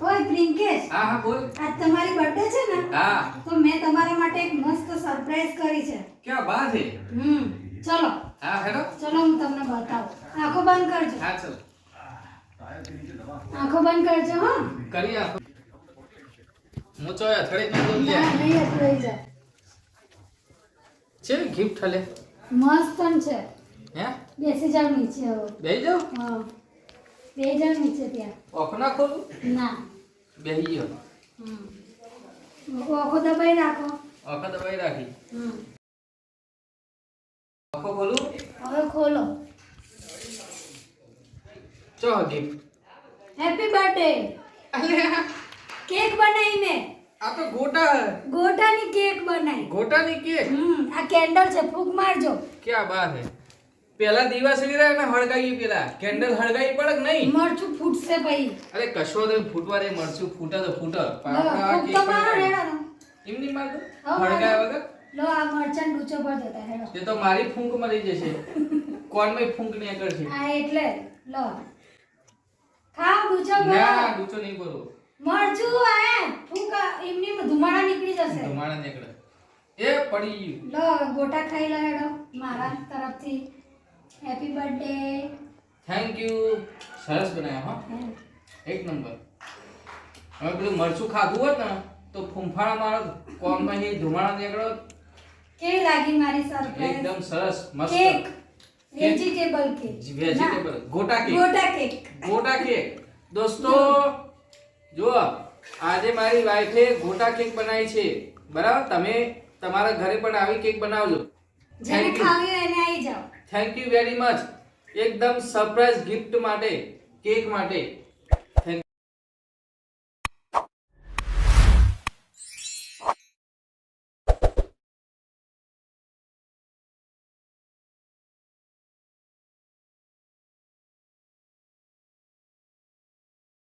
ઓય પ્રિન્કેશ. હા હા બોલ. આજ તમારી બર્થડે છે ને? હા. તો મેં તમારા માટે એક મસ્ત સરપ્રાઈઝ કરી છે. ક્યાં બાર છે? હમ ચલો. હા હેડો. ચલો હું તમને બતાવું. આંખો બંધ કરજો. હા ચલો. આંખો બંધ કરજો હા. કરી આપો. હું ચોય અથડે ન ના નહીં અથડાઈ જાય. છે ગિફ્ટ હલે? મસ્ત પણ છે. હે? બેસી જાવ નીચે હવે બેસી જાવ હા. બે જાવ નીચે ત્યાં. ઓખ ના ખોલું? ના. બેહી ગયો હમ. આંખો દબાઈ રાખો. ઓખ દબાઈ રાખી. હમ. ઓખો ખોલું? હવે ખોલો. ચો ગિફ્ટ હેપી બર્થડે અલે. કેક બનાવી મેં. આ તો ગોટા હે. ગોટાની કેક બનાવી ગોટાની કેક? હમ. આ કેન્ડલ છે. ફૂંક મારજો. ક્યાં બાર હે? પેલા દિવસ રહ્યા ને હળગાવી પેલા? કેન્ડલ હળગાવી પડે કે નહીં? મરચું ફૂટશે ભાઈ. અરે કશો તો ફૂટવા રે મરચું ફૂટે તો ફૂટે. પણ લો, આપણે આ ફૂંક કેક તો મારો બનાવી. રેડાનો. એમ નહીં મારતું? હા, હળગાયા મારો. વગર? લો આ મરચાં ડૂચો પર દેતા હેડો. એ તો મારી ફૂંક મરી જશે. કોનમાં ફૂંક નહીં છે આ એટલે. લો. ખાવ ડૂચો પર ના ડૂચો નહીં બોલો મરચું આ ફૂંક એમની ધુમાડા નીકળી જશે. ધુમાડા નીકળે. એ પડી લો ગોટા ખાઈ લો હેડો મારા તરફથી. હેપી બર્થડે થેન્ક યુ સરસ બનાવ્યા હા. એક નંબર. હવે પેલું મરચું ખાધું હોત ને તો ફૂંફાણા મારો કોમમાં એ ધુમાડા નીકળો કેવી લાગી મારી સરપ્રાઈઝ એકદમ સરસ મસ્ત. કેક વેજીટેબલ કેક વેજીટેબલ ગોટા કેક ગોટા કેક ગોટા કેક દોસ્તો જો. આજે મારી વાઈફે ગોટા કેક બનાવી છે. બરાબર? તમે તમારા ઘરે પણ આવી કેક બનાવજો. જેને ખાવી એને આવી જાઓ. થેન્ક યુ વેરી મચ એકદમ સરપ્રાઈઝ ગિફ્ટ માટે કેક માટે.